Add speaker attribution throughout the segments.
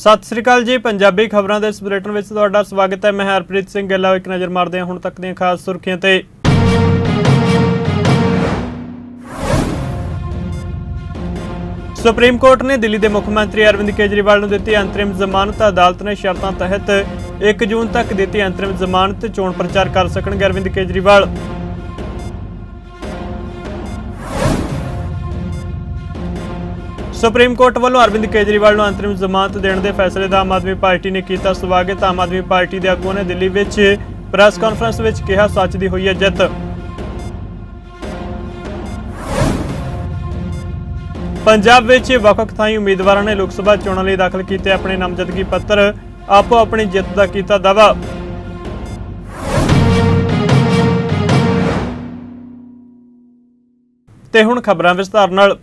Speaker 1: ਸਤਿ ਸ੍ਰੀ ਅਕਾਲ ਜੀ, ਪੰਜਾਬੀ ਖਬਰਾਂ ਦੇ ਇਸ ਬੁਲੇਟਿਨ ਵਿੱਚ ਤੁਹਾਡਾ ਸਵਾਗਤ ਹੈ। ਮੈਂ ਹਰਪ੍ਰੀਤ ਸਿੰਘ ਗਿੱਲਾ ਇੱਕ ਨਜ਼ਰ ਮਾਰਦੇ ਹਾਂ ਹੁਣ ਤੱਕ ਦੀਆਂ ਖਾਸ ਸੁਰਖੀਆਂ ਤੇ। ਸੁਪਰੀਮ ਕੋਰਟ ਨੇ ਦਿੱਲੀ ਦੇ ਮੁੱਖ ਮੰਤਰੀ ਅਰਵਿੰਦ ਕੇਜਰੀਵਾਲ ਨੂੰ ਦਿੱਤੀ ਅੰਤਰਿਮ ਜ਼ਮਾਨਤ, ਅਦਾਲਤ ਨੇ ਸ਼ਰਤਾਂ ਤਹਿਤ 1 ਜੂਨ ਤੱਕ ਦਿੱਤੀ ਅੰਤਰਿਮ ਜ਼ਮਾਨਤ, ਚੋਣ ਪ੍ਰਚਾਰ ਕਰ ਸਕਣਗੇ ਅਰਵਿੰਦ ਕੇਜਰੀਵਾਲ। ਸੁਪਰੀਮ ਕੋਰਟ ਵੱਲੋਂ ਅਰਵਿੰਦ ਕੇਜਰੀਵਾਲ ਨੂੰ ਅੰਤਰਿਮ ਜ਼ਮਾਨਤ ਦੇਣ ਦੇ ਫੈਸਲੇ ਦਾ ਆਮ ਆਦਮੀ ਪਾਰਟੀ ਨੇ ਕੀਤਾ ਸਵਾਗਤ। ਆਮ ਆਦਮੀ ਪਾਰਟੀ ਦੇ ਆਗੂਆਂ ਨੇ ਦਿੱਲੀ ਵਿੱਚ ਪ੍ਰੈਸ ਕਾਨਫਰੰਸ ਵਿੱਚ ਕਿਹਾ, ਸੱਚ ਦੀ ਹੋਈ ਹੈ ਜਿੱਤ। ਪੰਜਾਬ ਵਿੱਚ ਵੱਖ-ਵੱਖ ਥਾਈਂ ਉਮੀਦਵਾਰਾਂ ਨੇ ਲੋਕ ਸਭਾ ਚੋਣਾਂ ਲਈ ਦਾਖਲ ਕੀਤੇ ਆਪਣੇ ਨਾਮਜ਼ਦਗੀ ਪੱਤਰ, ਆਪੋ ਆਪਣੀ ਜਿੱਤ ਦਾ ਕੀਤਾ ਦਾਅਵਾ। ਤੇ ਹੁਣ ਖਬਰਾਂ ਵਿਸਥਾਰ ਨਾਲ।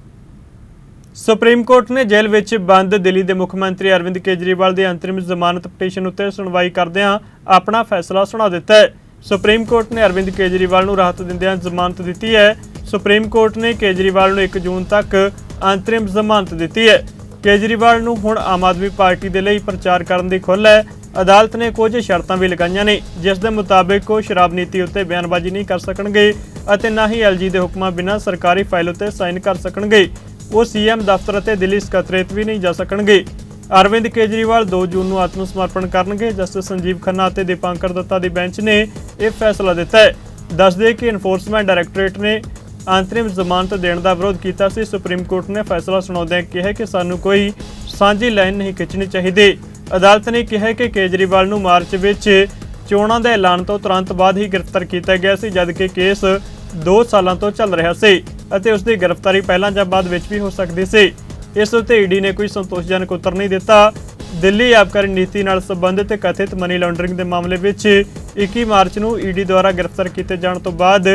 Speaker 1: ਸੁਪਰੀਮ ਕੋਰਟ ਨੇ ਜੇਲ੍ਹ ਵਿੱਚ ਬੰਦ ਦਿੱਲੀ ਦੇ ਮੁੱਖ ਮੰਤਰੀ ਅਰਵਿੰਦ ਕੇਜਰੀਵਾਲ ਦੀ ਅੰਤਰਿਮ ਜ਼ਮਾਨਤ ਪਟੀਸ਼ਨ ਉੱਤੇ ਸੁਣਵਾਈ ਕਰਦਿਆਂ ਆਪਣਾ ਫੈਸਲਾ ਸੁਣਾ ਦਿੱਤਾ ਹੈ। ਸੁਪਰੀਮ ਕੋਰਟ ਨੇ ਅਰਵਿੰਦ ਕੇਜਰੀਵਾਲ ਨੂੰ ਰਾਹਤ ਦਿੰਦਿਆਂ ਜ਼ਮਾਨਤ ਦਿੱਤੀ ਹੈ। ਸੁਪਰੀਮ ਕੋਰਟ ਨੇ ਕੇਜਰੀਵਾਲ ਨੂੰ 1 ਜੂਨ ਤੱਕ ਅੰਤਰਿਮ ਜ਼ਮਾਨਤ ਦਿੱਤੀ ਹੈ। ਕੇਜਰੀਵਾਲ ਨੂੰ ਹੁਣ ਆਮ ਆਦਮੀ ਪਾਰਟੀ ਦੇ ਲਈ ਪ੍ਰਚਾਰ ਕਰਨ ਦੀ ਖੁੱਲ੍ਹ ਹੈ। ਅਦਾਲਤ ਨੇ ਕੁਝ ਸ਼ਰਤਾਂ ਵੀ ਲਗਾਈਆਂ ਨੇ, ਜਿਸ ਦੇ ਮੁਤਾਬਕ ਉਹ ਸ਼ਰਾਬ ਨੀਤੀ ਉੱਤੇ ਬਿਆਨਬਾਜ਼ੀ ਨਹੀਂ ਕਰ ਸਕਣਗੇ ਅਤੇ ਨਾ ਹੀ ਐਲਜੀ ਦੇ ਹੁਕਮਾਂ ਬਿਨਾਂ ਸਰਕਾਰੀ ਫਾਈਲ ਉੱਤੇ ਸਾਈਨ ਕਰ ਸਕਣਗੇ। ਉਹ ਸੀਐਮ ਦਫ਼ਤਰ ਅਤੇ ਦਿੱਲੀ ਸਕੱਤਰੇਤ ਵੀ ਨਹੀਂ ਜਾ ਸਕਣਗੇ। ਅਰਵਿੰਦ ਕੇਜਰੀਵਾਲ 2 ਜੂਨ ਨੂੰ ਆਤਮ ਸਮਰਪਣ ਕਰਨਗੇ। ਜਸਟਿਸ ਸੰਜੀਵ ਖੰਨਾ ਅਤੇ ਦੀਪਾਂਕਰ ਦੱਤਾ ਦੀ ਬੈਂਚ ਨੇ ਇਹ ਫੈਸਲਾ ਦਿੱਤਾ ਹੈ। ਦੱਸਦੇ ਕਿ ਐਨਫੋਰਸਮੈਂਟ ਡਾਇਰੈਕਟੋਰੇਟ ਨੇ ਅੰਤਰਿਮ ਜ਼ਮਾਨਤ ਦੇਣ ਦਾ ਵਿਰੋਧ ਕੀਤਾ ਸੀ। ਸੁਪਰੀਮ ਕੋਰਟ ਨੇ ਫੈਸਲਾ ਸੁਣਾਉਂਦਿਆਂ ਕਿਹਾ ਕਿ ਸਾਨੂੰ ਕੋਈ ਸਾਂਝੀ ਲਾਈਨ ਨਹੀਂ ਖਿੱਚਣੀ ਚਾਹੀਦੀ। ਅਦਾਲਤ ਨੇ ਕਿਹਾ ਕਿ ਕੇਜਰੀਵਾਲ ਨੂੰ ਮਾਰਚ ਵਿੱਚ ਚੋਣਾਂ ਦੇ ਐਲਾਨ ਤੋਂ ਤੁਰੰਤ ਬਾਅਦ ਹੀ ਗ੍ਰਿਫਤਾਰ ਕੀਤਾ ਗਿਆ ਸੀ, ਜਦਕਿ ਕੇਸ 2 ਸਾਲਾਂ ਤੋਂ ਚੱਲ ਰਿਹਾ ਸੀ ਅਤੇ ਉਸ ਦੀ ਗ੍ਰਿਫਤਾਰੀ ਪਹਿਲਾਂ ਜਾਂ ਬਾਅਦ ਵਿੱਚ ਵੀ ਹੋ ਸਕਦੀ ਸੀ। ਇਸ ਉੱਤੇ ਈਡੀ ਨੇ ਕੋਈ ਸੰਤੋਸ਼ਜਨਕ ਉੱਤਰ ਨਹੀਂ ਦਿੱਤਾ। ਦਿੱਲੀ ਆਬਕਾਰੀ ਨੀਤੀ ਨਾਲ ਸੰਬੰਧਿਤ ਕਥਿਤ ਮਨੀ ਲਾਂਡਰਿੰਗ ਦੇ ਮਾਮਲੇ ਵਿੱਚ 21 ਮਾਰਚ ਨੂੰ ਈਡੀ ਦੁਆਰਾ ਗ੍ਰਿਫਤਾਰ ਕੀਤੇ ਜਾਣ ਤੋਂ ਬਾਅਦ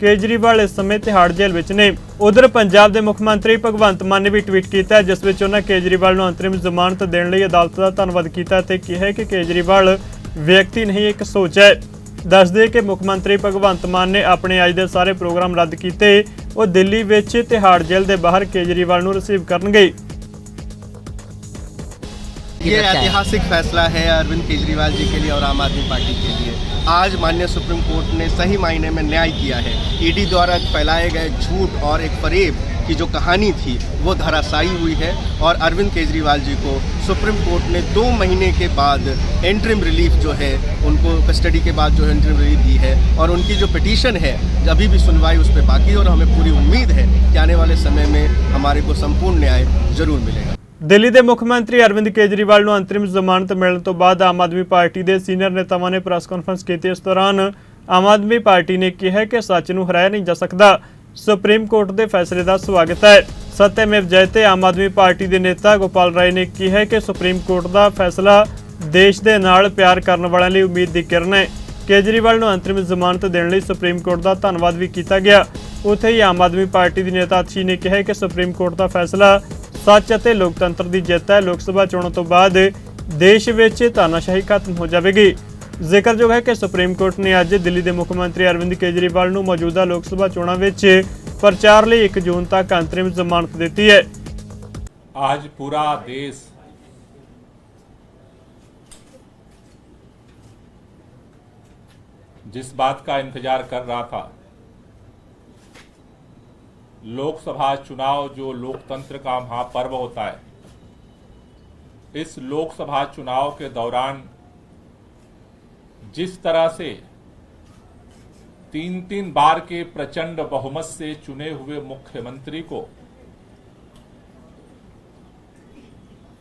Speaker 1: ਕੇਜਰੀਵਾਲ ਇਸ ਸਮੇਂ ਤਿਹਾੜ ਜੇਲ੍ਹ ਵਿੱਚ ਨੇ। ਉਧਰ ਪੰਜਾਬ ਦੇ ਮੁੱਖ ਮੰਤਰੀ ਭਗਵੰਤ ਮਾਨ ਨੇ ਵੀ ਟਵੀਟ ਕੀਤਾ, ਜਿਸ ਵਿੱਚ ਉਹਨਾਂ ਕੇਜਰੀਵਾਲ ਨੂੰ ਅੰਤਰਿਮ ਜ਼ਮਾਨਤ ਦੇਣ ਲਈ ਅਦਾਲਤ ਦਾ ਧੰਨਵਾਦ ਕੀਤਾ ਤੇ ਕਿਹਾ ਕਿ ਕੇਜਰੀਵਾਲ ਵਿਅਕਤੀ ਨਹੀਂ, ਇੱਕ ਸੋਚ ਹੈ। ਦੱਸਦੇ ਕਿ ਮੁੱਖ ਮੰਤਰੀ ਭਗਵੰਤ ਮਾਨ ਨੇ ਆਪਣੇ ਅੱਜ ਦੇ ਸਾਰੇ ਪ੍ਰੋਗਰਾਮ ਰੱਦ ਕੀਤੇ ਉਹ ਦਿੱਲੀ ਵਿੱਚ ਤਿਹਾੜ ਜੇਲ੍ਹ ਦੇ ਬਾਹਰ ਕੇਜਰੀਵਾਲ ਨੂੰ ਰਿਸੀਵ ਕਰਨਗੇ
Speaker 2: ये ऐतिहासिक फैसला है अरविंद केजरीवाल जी के लिए और आम आदमी पार्टी के लिए आज माननीय सुप्रीम कोर्ट ने सही मायने में न्याय किया है ईडी द्वारा फैलाए गए झूठ और एक फरेब की जो कहानी थी वो धराशायी हुई है और अरविंद केजरीवाल जी को सुप्रीम कोर्ट ने दो महीने के बाद एंट्रिम रिलीफ जो है उनको कस्टडी के बाद जो है एंट्रिम रिलीफ दी है और उनकी जो पिटीशन है अभी भी सुनवाई उस पर बाकी है और हमें पूरी उम्मीद है कि आने वाले समय में हमारे को संपूर्ण न्याय जरूर मिलेगा
Speaker 1: ਦਿੱਲੀ ਦੇ ਮੁੱਖ ਮੰਤਰੀ ਅਰਵਿੰਦ ਕੇਜਰੀਵਾਲ ਨੂੰ ਅੰਤਰਿਮ ਜ਼ਮਾਨਤ ਮਿਲਣ ਤੋਂ ਬਾਅਦ ਆਮ ਆਦਮੀ ਪਾਰਟੀ ਦੇ ਸੀਨੀਅਰ ਨੇਤਾਵਾਂ ਨੇ ਪ੍ਰੈਸ ਕਾਨਫਰੰਸ ਕੀਤੀ ਇਸ ਦੌਰਾਨ ਆਮ ਆਦਮੀ ਪਾਰਟੀ ਨੇ ਕਿਹਾ ਕਿ ਸੱਚ ਨੂੰ ਹਰਾਇਆ ਨਹੀਂ ਜਾ ਸਕਦਾ ਸੁਪਰੀਮ ਕੋਰਟ ਦੇ ਫੈਸਲੇ ਦਾ ਸਵਾਗਤ ਹੈ। ਸਤਿਅਮੇਵ ਜਯਤੇ ਆਮ ਆਦਮੀ ਪਾਰਟੀ ਦੇ ਨੇਤਾ ਗੋਪਾਲ ਰਾਏ ਨੇ ਕਿਹਾ ਕਿ ਸੁਪਰੀਮ ਕੋਰਟ ਦਾ ਫੈਸਲਾ ਦੇਸ਼ ਦੇ ਨਾਲ ਪਿਆਰ ਕਰਨ ਵਾਲਿਆਂ ਲਈ ਉਮੀਦ ਦੀ ਕਿਰਨ ਹੈ। ਕੇਜਰੀਵਾਲ ਨੂੰ ਅੰਤਰਿਮ ਜ਼ਮਾਨਤ ਦੇਣ ਲਈ ਸੁਪਰੀਮ ਕੋਰਟ ਦਾ ਧੰਨਵਾਦ ਵੀ ਕੀਤਾ ਗਿਆ। ਉੱਥੇ ਹੀ ਆਮ ਆਦਮੀ ਪਾਰਟੀ ਦੀ ਨੇਤਾ ਅਤਸ਼ੀ ਨੇ ਕਿਹਾ ਕਿ ਸੁਪਰੀਮ ਕੋਰਟ ਦਾ ਫੈਸਲਾ ਸੱਚ ਅਤੇ ਲੋਕਤੰਤਰ ਦੀ ਜਿੱਤ ਹੈ। ਲੋਕ ਸਭਾ ਚੋਣਾਂ ਤੋਂ ਬਾਅਦ ਦੇਸ਼ ਵਿੱਚ ਤਾਨਾਸ਼ਾਹੀ ਖਤਮ ਹੋ ਜਾਵੇਗੀ। ਜ਼ਿਕਰਯੋਗ ਹੈ ਕਿ ਸੁਪਰੀਮ ਕੋਰਟ ਨੇ ਅੱਜ ਦਿੱਲੀ ਦੇ ਮੁੱਖ ਮੰਤਰੀ ਅਰਵਿੰਦ ਕੇਜਰੀਵਾਲ ਨੂੰ ਮੌਜੂਦਾ ਲੋਕ ਸਭਾ ਚੋਣਾਂ ਵਿੱਚ ਪ੍ਰਚਾਰ ਲਈ 1 ਜੂਨ ਤੱਕ ਅੰਤਰਿਮ ਜ਼ਮਾਨਤ ਦਿੱਤੀ ਹੈ
Speaker 3: आज पूरा देश जिस बात का इंतजार कर रहा था लोकसभा चुनाव जो लोकतंत्र का महापर्व होता है इस लोकसभा चुनाव के दौरान जिस तरह से तीन तीन बार के प्रचंड बहुमत से चुने हुए मुख्यमंत्री को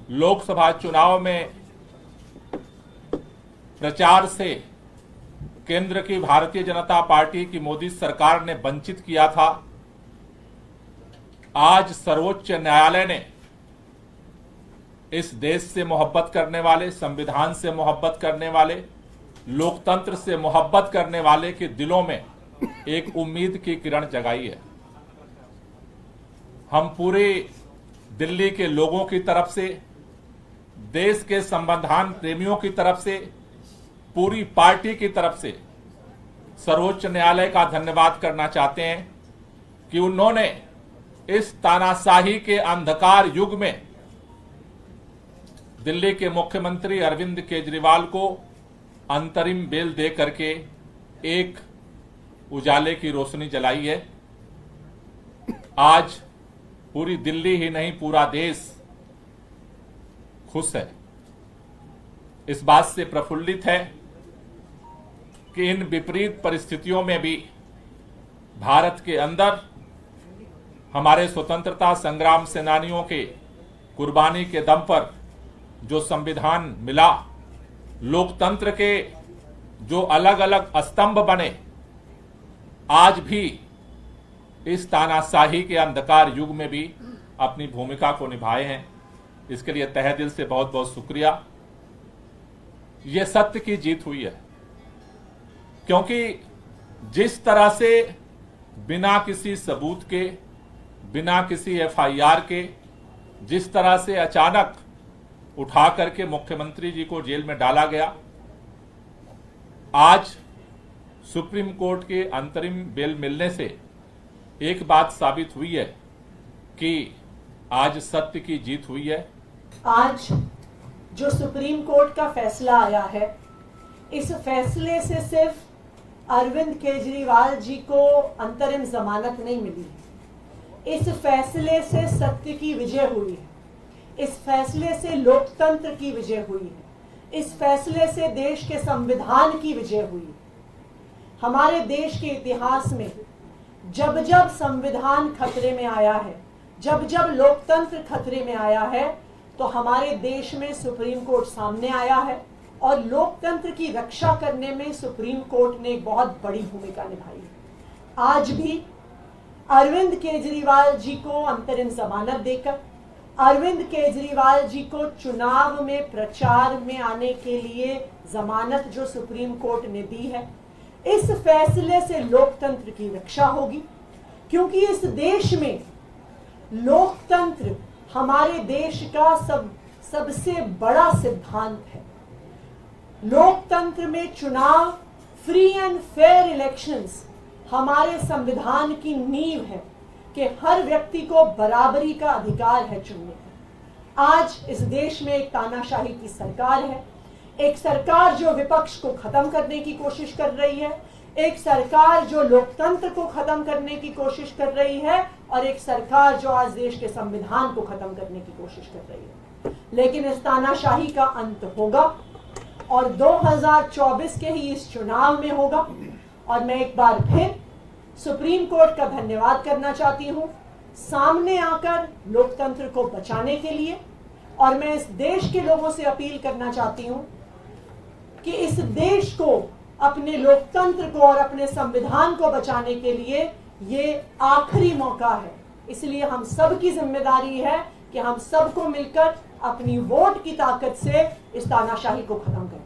Speaker 3: लोकसभा चुनाव में प्रचार से केंद्र की भारतीय जनता पार्टी की मोदी सरकार ने वंचित किया था, आज सर्वोच्च न्यायालय ने इस देश से मोहब्बत करने वाले, संविधान से मोहब्बत करने वाले लोकतंत्र से मोहब्बत करने वाले के दिलों में एक उम्मीद की किरण जगाई है। हम पूरे दिल्ली के लोगों की तरफ़ से, देश के संविधान प्रेमियों की तरफ़ से, पूरी पार्टी की तरफ़ से सर्वोच्च न्यायालय का धन्यवाद करना चाहते हैं कि उन्होंने इस तानाशाही के अंधकार युग में दिल्ली के मुख्यमंत्री अरविंद केजरीवाल को अंतरिम बेल दे करके एक उजाले की रोशनी जलाई है। आज पूरी दिल्ली ही नहीं, पूरा देश खुश है। इस बात से प्रफुल्लित है कि इन विपरीत परिस्थितियों में भी भारत के अंदर हमारे स्वतंत्रता संग्राम सेनानियों के कुर्बानी के दम पर जो संविधान मिला लोकतंत्र के जो अलग अलग स्तंभ बने, आज भी इस तानाशाही के अंधकार युग में भी अपनी भूमिका को निभाए हैं। इसके लिए तह दिल से बहुत बहुत शुक्रिया। ये सत्य की जीत हुई है। क्योंकि जिस तरह से बिना किसी सबूत के, बिना किसी एफआईआर के, जिस तरह से अचानक उठा करके मुख्यमंत्री जी को जेल में डाला गया। आज सुप्रीम कोर्ट के अंतरिम बेल मिलने से एक बात साबित हुई है कि आज सत्य की जीत हुई है।
Speaker 4: आज जो सुप्रीम कोर्ट का फैसला आया है, इस फैसले से सिर्फ़ अरविंद केजरीवाल जी को अंतरिम जमानत नहीं मिली। इस फैसले से सत्य की विजय हुई है। इस फैसले से लोकतंत्र की विजय हुई है। इस फैसले से देश के संविधान की विजय हुई हमारे देश के इतिहास में जब जब संविधान खतरे में आया है, जब जब लोकतंत्र खतरे में आया है तो हमारे देश में सुप्रीम कोर्ट सामने आया है और लोकतंत्र की रक्षा करने में सुप्रीम कोर्ट ने बहुत बड़ी भूमिका निभाई आज भी अरविंद केजरीवाल जी को अंतरिम जमानत देकर अरविंद केजरीवाल जी को चुनाव में प्रचार में आने के लिए जमानत जो सुप्रीम कोर्ट ने दी है, इस फैसले से लोकतंत्र की रक्षा होगी, क्योंकि इस देश में लोकतंत्र हमारे देश का सब, सबसे बड़ा सिद्धांत है। लोकतंत्र में चुनाव फ्री एंड फेयर इलेक्शंस हमारे संविधान की नींव है। कि हर व्यक्ति को बराबरी का अधिकार है चुनने का। आज इस देश में एक तानाशाही की सरकार है। एक सरकार जो विपक्ष को खत्म करने की कोशिश कर रही है। एक सरकार जो लोकतंत्र को खत्म करने की कोशिश कर रही है और एक सरकार जो आज देश के संविधान को खत्म करने की कोशिश कर रही है। लेकिन इस तानाशाही का अंत होगा और 2024 के ही इस चुनाव में होगा। और मैं एक बार फिर सुप्रीम कोर्ट का धन्यवाद करना चाहती हूँ। सामने आकर लोकतंत्र को बचाने के लिए, और मैं इस देश के लोगों से अपील करना चाहती हूँ कि इस देश को, अपने लोकतंत्र को और अपने संविधान को बचाने के लिए ये आखिरी मौका है। इसलिए हम सब की ज़िम्मेदारी है कि हम सबको मिलकर अपनी वोट की ताकत से इस तानाशाही को खत्म करना है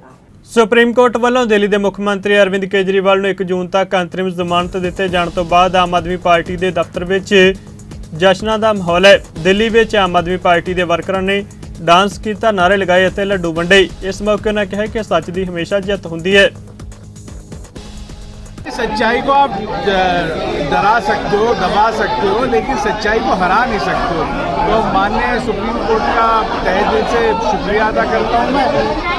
Speaker 1: ਸੁਪਰੀਮ ਕੋਰਟ ਵੱਲੋਂ ਦਿੱਲੀ ਦੇ ਮੁੱਖ ਮੰਤਰੀ ਅਰਵਿੰਦ ਕੇਜਰੀਵਾਲ ਨੂੰ 1 ਜੂਨ ਤੱਕ ਅੰਤਰਿਮ ਜ਼ਮਾਨਤ ਦਿੱਤੇ ਜਾਣ ਤੋਂ ਬਾਅਦ ਆਮ ਆਦਮੀ ਪਾਰਟੀ ਦੇ ਦਫ਼ਤਰ ਵਿੱਚ ਜਸ਼ਨਾਂ ਦਾ ਮਾਹੌਲ ਹੈ ਦਿੱਲੀ ਵਿੱਚ ਆਮ ਆਦਮੀ ਪਾਰਟੀ ਦੇ ਵਰਕਰਾਂ ਨੇ ਡਾਂਸ ਕੀਤਾ ਨਾਰੇ ਲਗਾਏ ਅਤੇ ਲੱਡੂ ਵੰਡੇ ਇਸ ਮੌਕੇ ਉਹਨਾਂ ਕਿਹਾ ਕਿ ਸੱਚ ਦੀ ਹਮੇਸ਼ਾ ਜਿੱਤ ਹੁੰਦੀ ਹੈ
Speaker 5: सच्चाई को आप ड- डरा सकते हो दबा सकते हो लेकिन सच्चाई को हरा नहीं सकते हो तो माननीय सुप्रीम कोर्ट का तहे दिल से शुक्रिया अदा करता हूँ मैं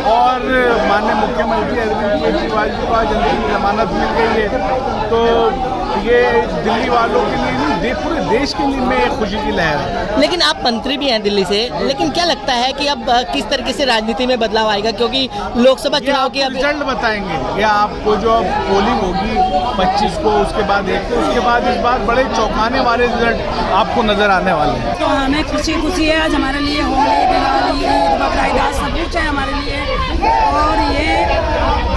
Speaker 5: और माननीय मुख्यमंत्री अरविंद केजरीवाल जी को आज अंतिम जमानत मिल गई है। तो ये दिल्ली वालों के लिए नहीं दे, पूरे देश के लिए में खुशी की लहर है।
Speaker 6: लेकिन आप मंत्री भी हैं दिल्ली से लेकिन क्या लगता है कि अब किस तरीके से राजनीति में बदलाव आएगा? क्योंकि लोकसभा चुनाव के अब
Speaker 5: रिज़ल्ट बताएँगे। या आपको जो पोलिंग होगी 25 को, उसके बाद एक को, उसके बाद इस बार बड़े चौंकाने वाले रिज़ल्ट आपको नज़र आने वाले हैं।
Speaker 7: तो हमें खुशी खुशी है, आज हमारे लिए होली सब कुछ है हमारे लिए। और ये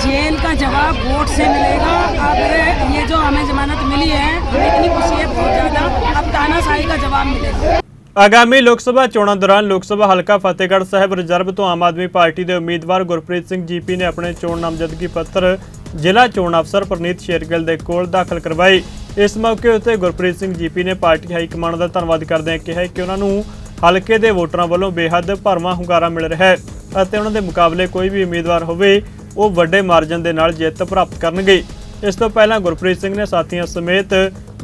Speaker 7: जेल का जवाब वोट से मिलेगा। अब ये जो हमें जमानत मिली है, हमें इतनी खुशी है, बहुत ज़्यादा। अब तानाशाही का जवाब मिलेगा।
Speaker 1: ਆਗਾਮੀ ਲੋਕ ਸਭਾ ਚੋਣਾਂ ਦੌਰਾਨ ਲੋਕ ਸਭਾ ਹਲਕਾ ਫਤਿਹਗੜ੍ਹ ਸਾਹਿਬ ਰਿਜ਼ਰਵ ਤੋਂ ਆਮ ਆਦਮੀ ਪਾਰਟੀ ਦੇ ਉਮੀਦਵਾਰ ਗੁਰਪ੍ਰੀਤ ਸਿੰਘ ਜੀਪੀ ਨੇ ਆਪਣੇ ਚੋਣ ਨਾਮਜ਼ਦਗੀ ਪੱਤਰ ਜ਼ਿਲ੍ਹਾ ਚੋਣ ਅਫਸਰ ਪ੍ਰਨੀਤ ਸ਼ੇਰਗਿੱਲ ਦੇ ਕੋਲ ਦਾਖਲ ਕਰਵਾਈ। ਇਸ ਮੌਕੇ ਉੱਤੇ ਗੁਰਪ੍ਰੀਤ ਸਿੰਘ ਜੀਪੀ ਨੇ ਪਾਰਟੀ ਹਾਈ ਕਮਾਂਡ ਦਾ ਧੰਨਵਾਦ ਕਰਦਿਆਂ ਕਿਹਾ ਕਿ ਉਹਨਾਂ ਨੂੰ ਹਲਕੇ ਦੇ ਵੋਟਰਾਂ ਵੱਲੋਂ ਬੇਹੱਦ ਭਰਵਾਂ ਹੁੰਗਾਰਾ ਮਿਲ ਰਿਹਾ ਹੈ ਅਤੇ ਉਹਨਾਂ ਦੇ ਮੁਕਾਬਲੇ ਕੋਈ ਵੀ ਉਮੀਦਵਾਰ ਹੋਵੇ, ਉਹ ਵੱਡੇ ਮਾਰਜਨ ਦੇ ਨਾਲ ਜਿੱਤ ਪ੍ਰਾਪਤ ਕਰਨਗੇ। ਇਸ ਤੋਂ ਪਹਿਲਾਂ ਗੁਰਪ੍ਰੀਤ ਸਿੰਘ ਨੇ ਸਾਥੀਆਂ ਸਮੇਤ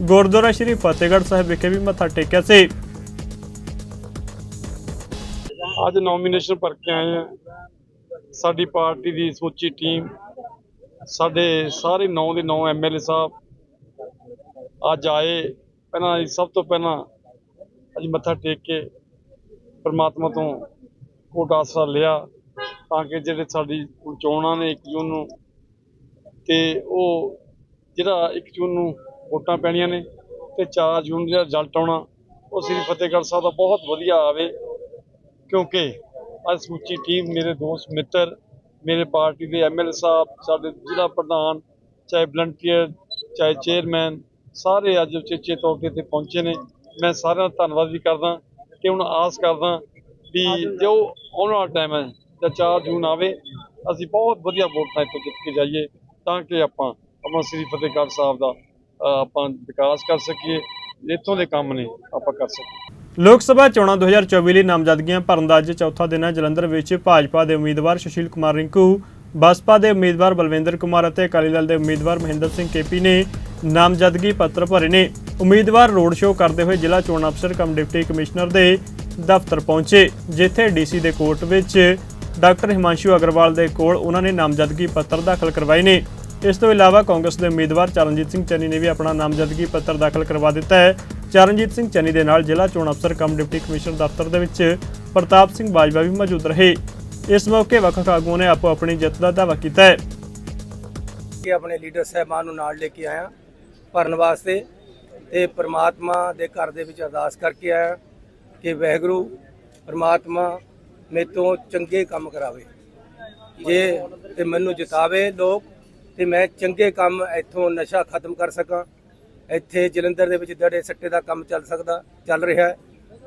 Speaker 1: ਗੁਰਦੁਆਰਾ ਸ਼੍ਰੀ ਫਤਿਹਗੜ੍ਹ ਸਾਹਿਬ ਵਿਖੇ ਵੀ ਮੱਥਾ ਟੇਕਿਆ ਸੀ।
Speaker 8: ਅੱਜ ਨੋਮੀਨੇਸ਼ਨ ਭਰ ਕੇ ਆਏ ਆ ਸਾਡੀ ਪਾਰਟੀ ਦੀ ਸਮੁੱਚੀ ਟੀਮ ਸਾਡੇ ਸਾਰੇ 9 ਦੇ 9 ਐਮਐਲਏ ਸਾਹਿਬ ਅੱਜ ਆਏ। ਪਹਿਲਾਂ ਸਭ ਤੋਂ ਪਹਿਲਾਂ ਅੱਜ ਮੱਥਾ ਟੇਕ ਕੇ ਪਰਮਾਤਮਾ ਤੋਂ ਕੋਟ ਆਸਰਾ ਲਿਆ ਤਾਂ ਕਿ ਜਿਹੜੇ ਸਾਡੀ ਚੋਣਾਂ ਨੇ 1 ਜੂਨ ਨੂੰ ਤੇ ਉਹ ਜਿਹੜਾ 1 ਜੂਨ ਨੂੰ ਵੋਟਾਂ ਪੈਣੀਆਂ ਨੇ ਤੇ 4 ਜੂਨ ਦਾ ਰਿਜ਼ਲਟ ਆਉਣਾ, ਉਹ ਸ੍ਰੀ ਫਤਿਹਗੜ੍ਹ ਸਾਹਿਬ ਦਾ ਬਹੁਤ ਵਧੀਆ ਆਵੇ। ਕਿਉਂਕਿ ਅੱਜ ਸਮੁੱਚੀ ਟੀਮ ਮੇਰੇ ਦੋਸਤ ਮਿੱਤਰ, ਮੇਰੇ ਪਾਰਟੀ ਦੇ ਐਮਐਲਏ ਸਾਹਿਬ, ਸਾਡੇ ਜ਼ਿਲ੍ਹਾ ਪ੍ਰਧਾਨ, ਚਾਹੇ ਵਲੰਟੀਅਰ ਚਾਹੇ ਚੇਅਰਮੈਨ ਸਾਰੇ ਅੱਜ ਉਚੇਚੇ ਤੌਰ ਤੇ ਇੱਥੇ ਪਹੁੰਚੇ ਨੇ। ਮੈਂ ਸਾਰਿਆਂ ਦਾ ਧੰਨਵਾਦ ਵੀ ਕਰਦਾ ਤੇ ਹੁਣ ਆਸ ਕਰਦਾ ਵੀ ਜੋ ਆਉਣ ਵਾਲਾ ਟਾਈਮ ਹੈ, ਜਾਂ 4 ਜੂਨ ਆਵੇ, ਅਸੀਂ ਬਹੁਤ ਵਧੀਆ ਵੋਟਾਂ ਇੱਥੋਂ ਜਿੱਤ ਕੇ ਜਾਈਏ, ਤਾਂ ਕਿ ਆਪਾਂ ਆਪਣਾ ਸ੍ਰੀ ਫਤਿਹਗੜ੍ਹ ਸਾਹਿਬ ਦਾ ਆਪਾਂ ਵਿਕਾਸ ਕਰ ਸਕੀਏ, ਇੱਥੋਂ ਦੇ ਕੰਮ ਨੇ ਆਪਾਂ ਕਰ ਸਕੀਏ।
Speaker 1: ਲੋਕ ਸਭਾ ਚੋਣਾਂ 2024 ਲਈ ਨਾਮਜ਼ਦਗੀਆਂ ਭਰਨ ਦਾ ਅੱਜ ਚੌਥਾ ਦਿਨ ਹੈ, ਜਲੰਧਰ ਵਿੱਚ ਭਾਜਪਾ ਦੇ ਉਮੀਦਵਾਰ ਸੁਸ਼ੀਲ ਕੁਮਾਰ ਰਿੰਕੂ, ਬਸਪਾ ਦੇ ਉਮੀਦਵਾਰ ਬਲਵਿੰਦਰ ਕੁਮਾਰ ਅਤੇ ਅਕਾਲੀ ਦਲ ਦੇ ਉਮੀਦਵਾਰ ਮਹਿੰਦਰ ਸਿੰਘ ਕੇਪੀ ਨੇ ਨਾਮਜ਼ਦਗੀ ਪੱਤਰ ਭਰੇ ਨੇ। ਉਮੀਦਵਾਰ ਰੋਡ ਸ਼ੋਅ ਕਰਦੇ ਹੋਏ ਜ਼ਿਲ੍ਹਾ ਚੋਣ ਅਫਸਰ ਕਮ ਡਿਪਟੀ ਕਮਿਸ਼ਨਰ ਦੇ ਦਫ਼ਤਰ ਪਹੁੰਚੇ, ਜਿੱਥੇ ਡੀਸੀ ਦੇ ਕੋਰਟ ਵਿੱਚ ਡਾਕਟਰ ਹਿਮਾਂਸ਼ੂ ਅਗਰਵਾਲ ਦੇ ਕੋਲ ਉਹਨਾਂ ਨੇ ਨਾਮਜ਼ਦਗੀ ਪੱਤਰ ਦਾਖਲ ਕਰਵਾਏ ਨੇ। ਇਸ ਤੋਂ ਇਲਾਵਾ ਕਾਂਗਰਸ ਦੇ ਉਮੀਦਵਾਰ ਚਰਨਜੀਤ ਸਿੰਘ ਚੰਨੀ ਨੇ ਵੀ ਆਪਣਾ ਨਾਮਜ਼ਦਗੀ ਪੱਤਰ ਦਾਖਲ ਕਰਵਾ ਦਿੱਤਾ ਹੈ। ਚਰਨਜੀਤ ਸਿੰਘ ਚੰਨੀ ਦੇ ਨਾਲ ਜ਼ਿਲ੍ਹਾ ਚੋਣ ਅਫਸਰ ਕਮ ਡਿਪਟੀ ਕਮਿਸ਼ਨਰ ਦਫ਼ਤਰ ਦੇ ਵਿੱਚ ਪ੍ਰਤਾਪ ਸਿੰਘ ਬਾਜਵਾ ਵੀ ਮੌਜੂਦ ਰਹੇ। ਇਸ ਮੌਕੇ ਵੱਖ ਵੱਖ ਆਗੂਆਂ ਨੇ ਆਪੋ ਆਪਣੀ ਜਿੱਤ ਦਾ ਦਾਅਵਾ ਕੀਤਾ ਹੈ।
Speaker 9: ਕਿ ਆਪਣੇ ਲੀਡਰ ਸਾਹਿਬਾਨ ਨੂੰ ਨਾਲ ਲੈ ਕੇ ਆਇਆ, ਭਰਨ ਵਾਸਤੇ ਤੇ ਪ੍ਰਮਾਤਮਾ ਦੇ ਘਰ ਦੇ ਵਿੱਚ ਅਰਦਾਸ ਕਰਕੇ ਆਇਆ ਕਿ ਵਾਹਿਗੁਰੂ ਪ੍ਰਮਾਤਮਾ ਮੇਰੇ ਤੋਂ ਚੰਗੇ ਕੰਮ ਕਰਾਵੇ। ਜੇ ਤੇ ਮੈਨੂੰ ਜਿਤਾਵੇ ਲੋਕ ਤੇ ਮੈਂ ਚੰਗੇ ਕੰਮ ਇੱਥੋਂ ਨਸ਼ਾ ਖਤਮ ਕਰ ਸਕਾਂ। ਇੱਥੇ ਜਲੰਧਰ ਦੇ ਵਿੱਚ ਦੜੇ ਸੱਟੇ ਦਾ ਕੰਮ ਚੱਲ ਸਕਦਾ ਚੱਲ ਰਿਹਾ ਹੈ